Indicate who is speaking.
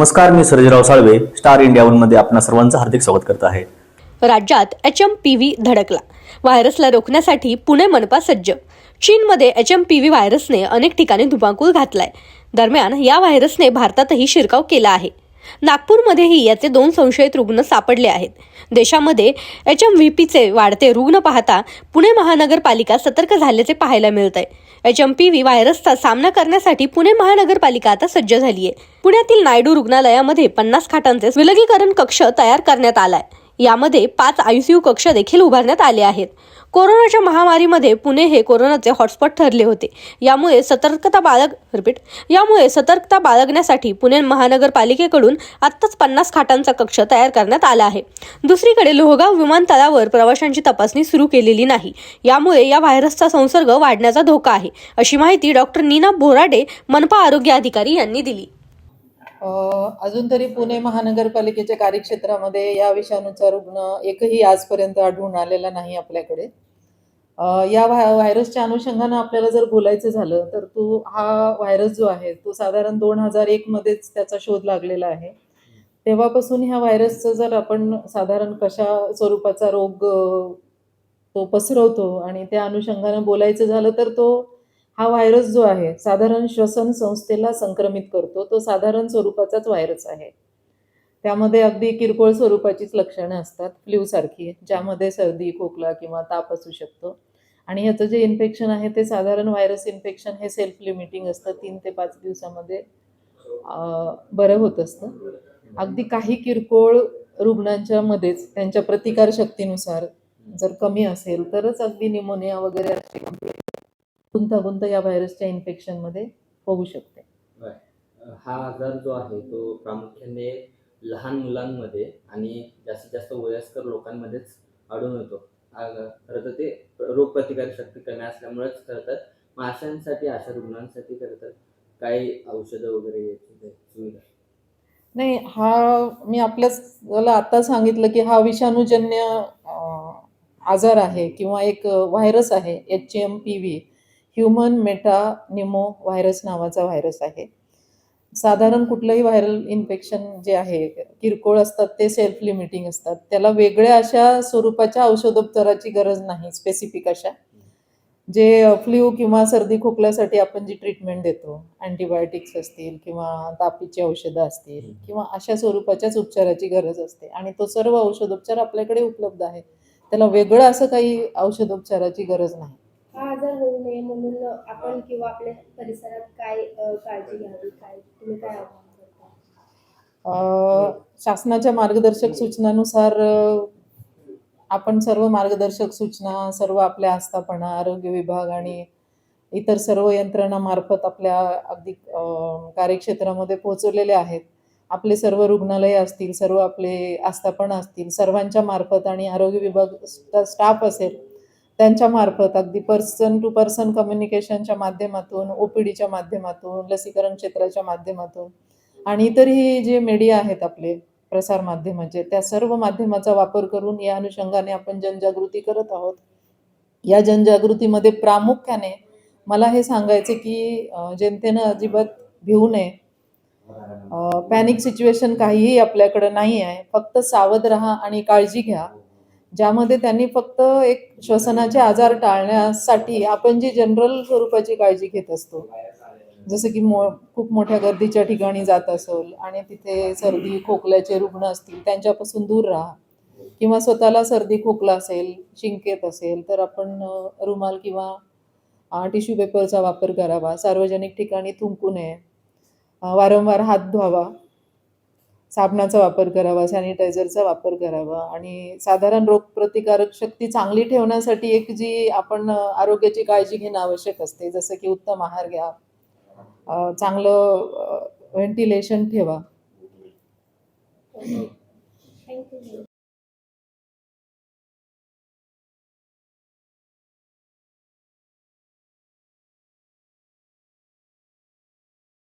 Speaker 1: नमस्कार मी Sarjerao Salve star India वनमध्ये आपणा सर्वांचं हार्दिक स्वागत करत आहे.
Speaker 2: राज्यात एच एम पी व्ही धडकला. व्हायरसला रोखण्यासाठी पुणे मनपा सज्ज. चीनमध्ये एच एम पी व्ही व्हायरसने अनेक ठिकाणी धुमाकूळ घातलाय. दरम्यान या व्हायरसने भारतातही शिरकाव केला आहे. नागपूरमध्येही याचे दोन संशयित रुग्ण सापडले आहेत. देशामध्ये एच एम व्ही पीचे वाढते रुग्ण पाहता पुणे महानगरपालिका सतर्क झाल्याचे पाहायला मिळत आहे एच एम पी व्ही व्हायरसचा सामना करण्यासाठी पुणे महानगरपालिका आता सज्ज झाली आहे पुण्यातील नायडू रुग्णालयामध्ये पन्नास खाटांचे विलगीकरण कक्ष तयार करण्यात आलाय. यामध्ये पाच आयसीयू कक्ष देखील उभारण्यात आले आहेत. कोरोनाच्या महामारीमध्ये पुणे हे कोरोनाचे हॉटस्पॉट ठरले होते. यामुळे सतर्कता बाळग रिपीट यामुळे सतर्कता बाळगण्यासाठी पुणे महानगरपालिकेकडून आत्ताच पन्नास खाटांचा कक्ष तयार करण्यात आला आहे. दुसरीकडे लोहगाव विमानतळावर प्रवाशांची तपासणी सुरू केलेली नाही. यामुळे या व्हायरसचा संसर्ग वाढण्याचा धोका आहे अशी माहिती डॉक्टर नीना बोराडे मनपा आरोग्य अधिकारी यांनी दिली.
Speaker 3: अजून तरी पुणे महानगरपालिकेच्या कार्यक्षेत्रामध्ये या विषाणूचा रुग्ण एकही आजपर्यंत आढळून आलेला नाही आपल्याकडे. या व्हाय व्हायरसच्या अनुषंगानं आपल्याला जर बोलायचं झालं तर तो हा व्हायरस जो आहे तो साधारण दोन हजार एकमध्येच त्याचा शोध लागलेला आहे. तेव्हापासून ह्या व्हायरसचं जर आपण साधारण कशा स्वरूपाचा रोग तो पसरवतो आणि त्या अनुषंगानं बोलायचं झालं तर तो हा व्हायरस जो आहे साधारण श्वसन संस्थेला संक्रमित करतो. तो साधारण स्वरूपाचाच व्हायरस आहे. त्यामध्ये अगदी किरकोळ स्वरूपाचीच लक्षणं असतात फ्ल्यूसारखी ज्यामध्ये सर्दी खोकला किंवा ताप असू शकतो. आणि ह्याचं जे इन्फेक्शन आहे ते साधारण व्हायरस इन्फेक्शन हे सेल्फ लिमिटिंग असतं. तीन ते पाच दिवसामध्ये बरं होत असतं. अगदी काही किरकोळ रुग्णांच्या मध्येच त्यांच्या प्रतिकारशक्तीनुसार जर कमी असेल तरच अगदी निमोनिया वगैरे अशी गंभीर गुंतागुंत या व्हायरसच्या इन्फेक्शनमध्ये होऊ शकते.
Speaker 4: हा आजार जो आहे तो प्रामुख्याने लहान मुलांमध्ये आणि जास्तीत जास्त वयस्कर लोकांमध्येच आढळून येतो. खरं तर ते रोगप्रतिकारक शक्ती कमी असल्यामुळेच खरं तर माशांसाठी अशा रुग्णांसाठी खरं तर काही औषधं वगैरे सुविधा
Speaker 3: नाही हा मी आपल्याला आता सांगितलं की हा विषाणूजन्य आजार आहे किंवा एक व्हायरस आहे H M P V human meta pneumo virus नावाचा व्हायरस आहे. साधारण कुठलंही व्हायरल इन्फेक्शन जे आहे किरकोळ असतात ते सेल्फ लिमिटिंग असतात. त्याला वेगळ्या अशा स्वरूपाच्या औषधोपचाराची गरज नाही स्पेसिफिक अशा. जे फ्ल्यू किंवा सर्दी खोकल्यासाठी आपण जी ट्रीटमेंट देतो अँटीबायोटिक्स असतील किंवा तापीची औषधं असतील किंवा अशा स्वरूपाच्याच उपचाराची गरज असते. आणि तो सर्व औषधोपचार आपल्याकडे उपलब्ध आहे. त्याला वेगळं असं काही औषधोपचाराची गरज नाही.
Speaker 5: हा आजार होऊ नये म्हणून आपण किंवा आपल्या परिसरात काय अ, काळजी घ्यावी? काय तुम्ही काय करता?
Speaker 3: अ, शासनाच्या मार्गदर्शक सूचनानुसार अ, आपण सर्व मार्गदर्शक सूचना सर्व आपल्या आस्थापना आरोग्य विभाग आणि इतर सर्व यंत्रणामार्फत आपल्या अगदी अ, कार्यक्षेत्रामध्ये पोहोचवलेले आहेत. आपले सर्व रुग्णालय असतील सर्व आपले आस्थापना असतील सर्वांच्या मार्फत आणि आरोग्य विभाग स्टा- स्टाफ असेल त्यांच्या मार्फत अगदी पर्सन टू पर्सन कम्युनिकेशनच्या माध्यमातून ओ पी डीच्या माध्यमातून लसीकरण क्षेत्राच्या माध्यमातून आणि इतरही जे मीडिया आहेत आपले प्रसार माध्यमाचे त्या सर्व माध्यमाचा वापर करून या अनुषंगाने आपण जनजागृती करत आहोत. या जनजागृतीमध्ये प्रामुख्याने मला हे सांगायचे की जनतेनं अजिबात भिवू नये. पॅनिक सिच्युएशन काहीही आपल्याकडं नाही आहे फक्त सावध राहा आणि काळजी घ्या. ज्यामध्ये त्यांनी फक्त एक श्वसनाचे आजार टाळण्यासाठी आपण जी जनरल स्वरूपाची काळजी घेत असतो. जसं की मो खूप मोठ्या गर्दीच्या ठिकाणी जात असेल आणि तिथे सर्दी खोकल्याचे रुग्ण असतील त्यांच्यापासून दूर राहा. किंवा स्वतःला सर्दी खोकला असेल शिंकेत असेल तर आपण रुमाल किंवा टिश्यू पेपरचा वापर करावा. सार्वजनिक ठिकाणी थुंकू नये. वारंवार हात धुवावा. साबणाचा वापर करावा सॅनिटायझरचा वापर करावा आणि साधारण रोगप्रतिकारक शक्ती चांगली ठेवण्यासाठी एक जी आपण आरोग्याची काळजी घेणं आवश्यक असते. जसं की उत्तम आहार घ्या चांगलं व्हेंटिलेशन ठेवा.